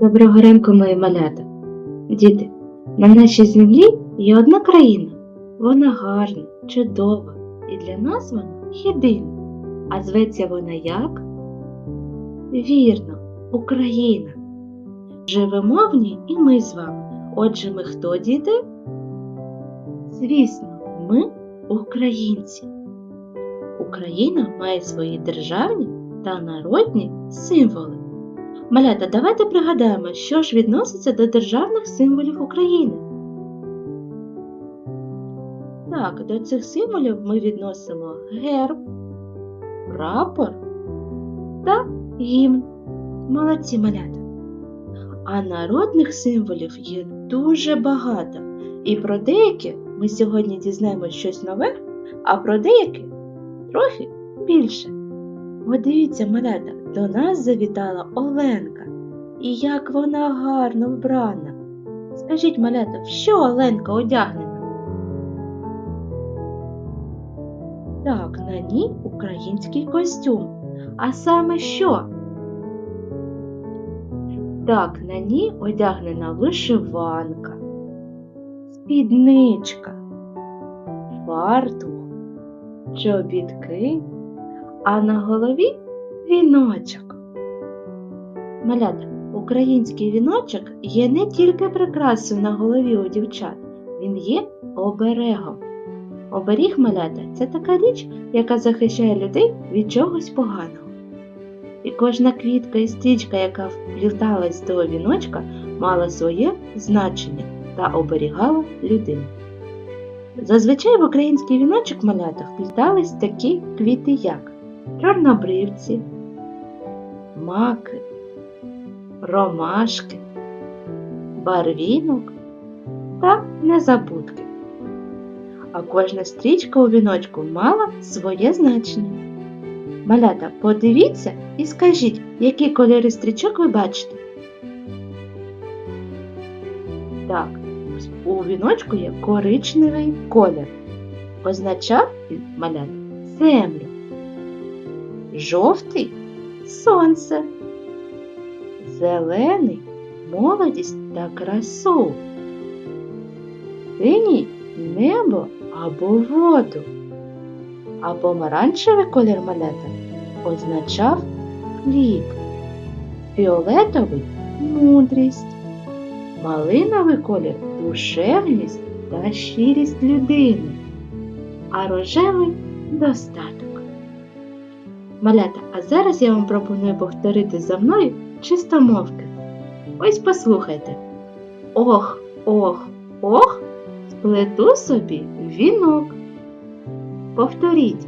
Доброго ранку, мої малята. Діти, на нашій землі є одна країна. Вона гарна, чудова, і для нас вона єдина. А зветься вона як? Вірно, Україна. Живемо в ній і ми з вами. Отже, ми хто, діти? Звісно, ми українці. Україна має свої державні та народні символи. Малята, давайте пригадаємо, що ж відноситься до державних символів України. Так, до цих символів ми відносимо герб, прапор та гімн. Молодці малята. А народних символів є дуже багато, і про деякі ми сьогодні дізнаємося щось нове, а про деякі трохи більше. От дивіться, малята, до нас завітала Оленка. І як вона гарно вбрана. Скажіть, малята, в що Оленка одягнена? Так, на ній український костюм. А саме що? Так, на ній одягнена вишиванка, спідничка, фартух, чобітки, а на голові віночок. Малята, український віночок є не тільки прикрасою на голові у дівчат, він є оберегом. Оберіг малята це така річ, яка захищає людей від чогось поганого. І кожна квітка і стрічка, яка впліталась до віночка, мала своє значення та оберігала людину. Зазвичай в український віночок малята вплітались такі квіти, як чорнобривці, маки, ромашки, барвінок та незабудки. А кожна стрічка у віночку мала своє значення. Малята, подивіться і скажіть, які кольори стрічок ви бачите. Так, у віночку є коричневий колір. Означав він малята землю. Жовтий сонце. Зелений молодість та красу. Синій небо або воду. А помаранчевий колір малята означав хліб, фіолетовий мудрість, малиновий колір душевність та щирість людини, а рожевий достаток. Малята, зараз я вам пропоную повторити за мною чистомовки. Ось послухайте. Ох, ох, ох, сплету собі вінок. Повторіть.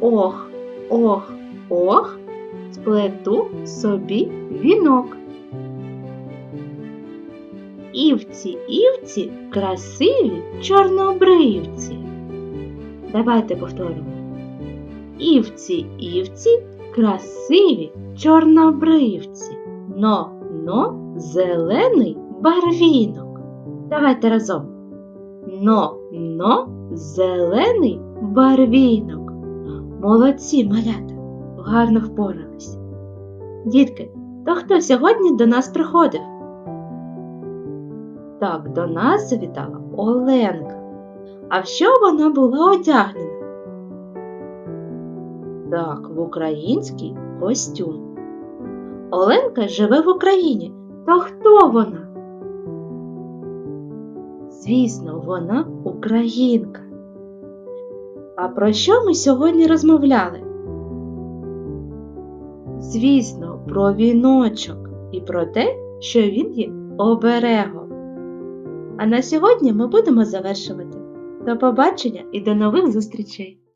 Ох, ох, ох, сплету собі вінок. Івці, івці, красиві чорнобривці. Давайте повторимо. Івці, івці, красиві чорнобривці. Но, но, зелений барвінок. Давайте разом. Но, но, зелений барвінок. Молодці, малята, гарно впорались. Дітки, то хто сьогодні до нас приходив? Так, до нас завітала Оленка. А в що вона була одягнена? Так, в український костюм. Оленка живе в Україні. То хто вона? Звісно, вона українка. А про що ми сьогодні розмовляли? Звісно, про віночок і про те, що він є оберегом. А на сьогодні ми будемо завершувати. До побачення і до нових зустрічей!